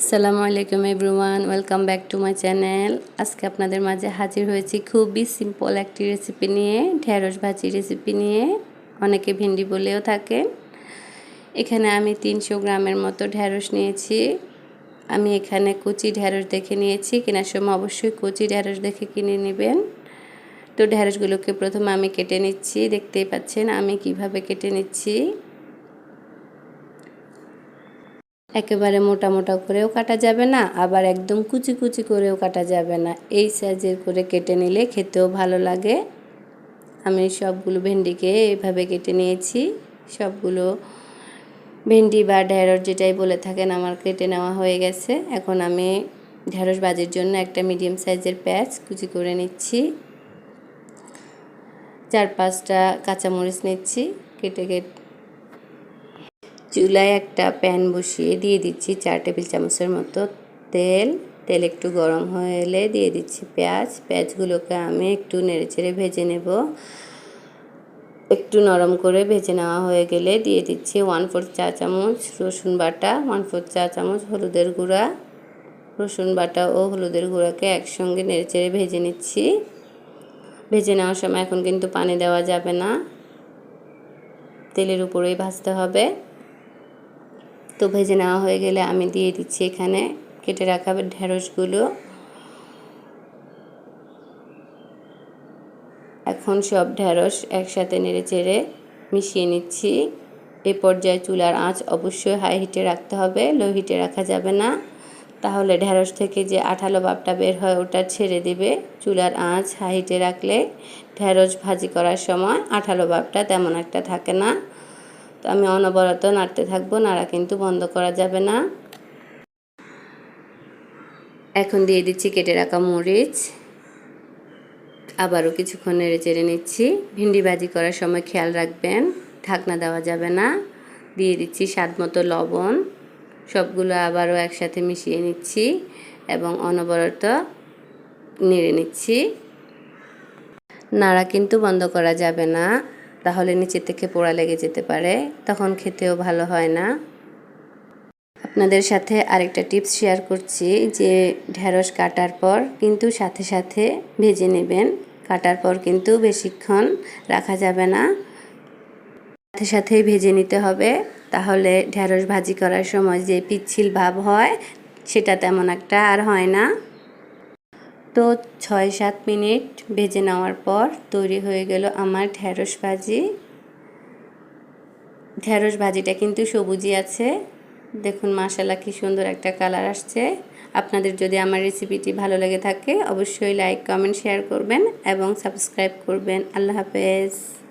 আসসালামু আলাইকুম everyone welcome back to my channel আজকে আপনাদের মাঝে হাজির হয়েছি খুবই সিম্পল একটি রেসিপি নিয়ে, ঢেঁড়স ভাজি রেসিপি নিয়ে। অনেকে ভেন্ডি বলেও থাকেন। এখানে আমি তিনশো গ্রামের মতো ঢেঁড়স নিয়েছি। আমি এখানে কুচি ঢেঁড়স দেখে নিয়েছি, কেনার সময় অবশ্যই কুচি ঢেঁড়স দেখে কিনে নেবেন। তো ঢেঁড়সগুলোকে প্রথমে আমি কেটে নিচ্ছি, দেখতেই পাচ্ছেন আমি কীভাবে কেটে নিচ্ছি। একেবারে মোটা মোটা করেও কাটা যাবে না, আবার একদম কুচি কুচি করেও কাটা যাবে না। এই সাইজের করে কেটে নিলে খেতেও ভালো লাগে। আমি সবগুলো ভেন্ডিকে এইভাবে কেটে নিয়েছি। সবগুলো ভেন্ডি বা ঢেঁড়স যেটাই বলে থাকেন আমার কেটে নেওয়া হয়ে গেছে। এখন আমি ঢেঁড়স বাজির জন্য একটা মিডিয়াম সাইজের প্যাচ কুচি করে নিচ্ছি। চার পাঁচটা কাঁচামরিচ নিচ্ছি, কেটে কেটে চুলায় একটা প্যান বসিয়ে দিয়ে দিচ্ছি চার টেবিল চামচের মতো তেল। তেল একটু গরম হয়ে এলে দিয়ে দিচ্ছি পেঁয়াজ। পেঁয়াজগুলোকে আমি একটু নেড়ে চেড়ে ভেজে নেব। একটু নরম করে ভেজে নেওয়া হয়ে গেলে দিয়ে দিচ্ছি ওয়ান ফোর চা চামচ রসুন বাটা, ওয়ান ফোর চা চামচ হলুদের গুঁড়া। রসুন বাটা ও হলুদের গুঁড়াকে একসঙ্গে নেড়ে চেড়ে ভেজে নিচ্ছি। ভেজে নেওয়ার সময় এখন কিন্তু পানি দেওয়া যাবে না। তেলের উপরেই ভাজতে হবে। তো ভেজে নেওয়া হয়ে গেলে আমি দিয়ে দিচ্ছি এখানে কেটে রাখা ঢেঁড়সগুলো। এখন সব ঢেঁড়স একসাথে নেড়ে চেড়ে মিশিয়ে নিচ্ছি। এ পর্যায়ে চুলার আঁচ অবশ্যই হাই হিটে রাখতে হবে লো হিটে রাখা যাবে না। তাহলে ঢেঁড়স থেকে যে আঠালো ভাবটা বের হয় ওটা ছেড়ে দিবে। চুলার আঁচ হাই হিটে রাখলে ঢেঁড়স ভাজি করার সময় আঠালো ভাবটা তেমন একটা থাকে না। তো আমি অনবরত নাড়তে থাকব, নাড়া কিন্তু বন্ধ করা যাবে না। এখন দিয়ে দিচ্ছি কেটে রাখা মরিচ। আবারও কিছুক্ষণ নেড়ে চেড়ে নিচ্ছি। ভিন্ডি ভাজি করার সময় খেয়াল রাখবেন, ঢাকনা দেওয়া যাবে না। দিয়ে দিচ্ছি স্বাদ মতো লবণ। সবগুলো আবারও একসাথে মিশিয়ে নিচ্ছি এবং অনবরত নেড়ে নিচ্ছি। নাড়া কিন্তু বন্ধ করা যাবে না। তাহলে নিচে থেকে পোড়া লেগে যেতে পারে, তখন খেতেও ভালো হয় না। আপনাদের সাথে আরেকটা টিপস শেয়ার করছি যে, ঢেঁড়স কাটার পর কিন্তু সাথে সাথে ভেজে নেবেন। কাটার পর কিন্তু বেশিক্ষণ রাখা যাবে না। সাথে সাথেই ভেজে নিতে হবে। তাহলে ঢেঁড়স ভাজি করার সময় যে পিচ্ছিল ভাব হয়, সেটা তেমন একটা আর হয় না। তো ছয় সাত মিনিট ভেজে নেওয়ার পর তৈরি হয়ে গেল আমার ঢ্যাঁড়স ভাজি। ঢ্যাঁড়স ভাজিটা কিন্তু সবুজই আছে। দেখুন মাশালা কি সুন্দর একটা কালার আসছে। আপনাদের যদি আমার রেসিপিটি ভালো লেগে থাকে, অবশ্যই লাইক, কমেন্ট, শেয়ার করবেন এবং সাবস্ক্রাইব করবেন। আল্লাহ হাফেজ।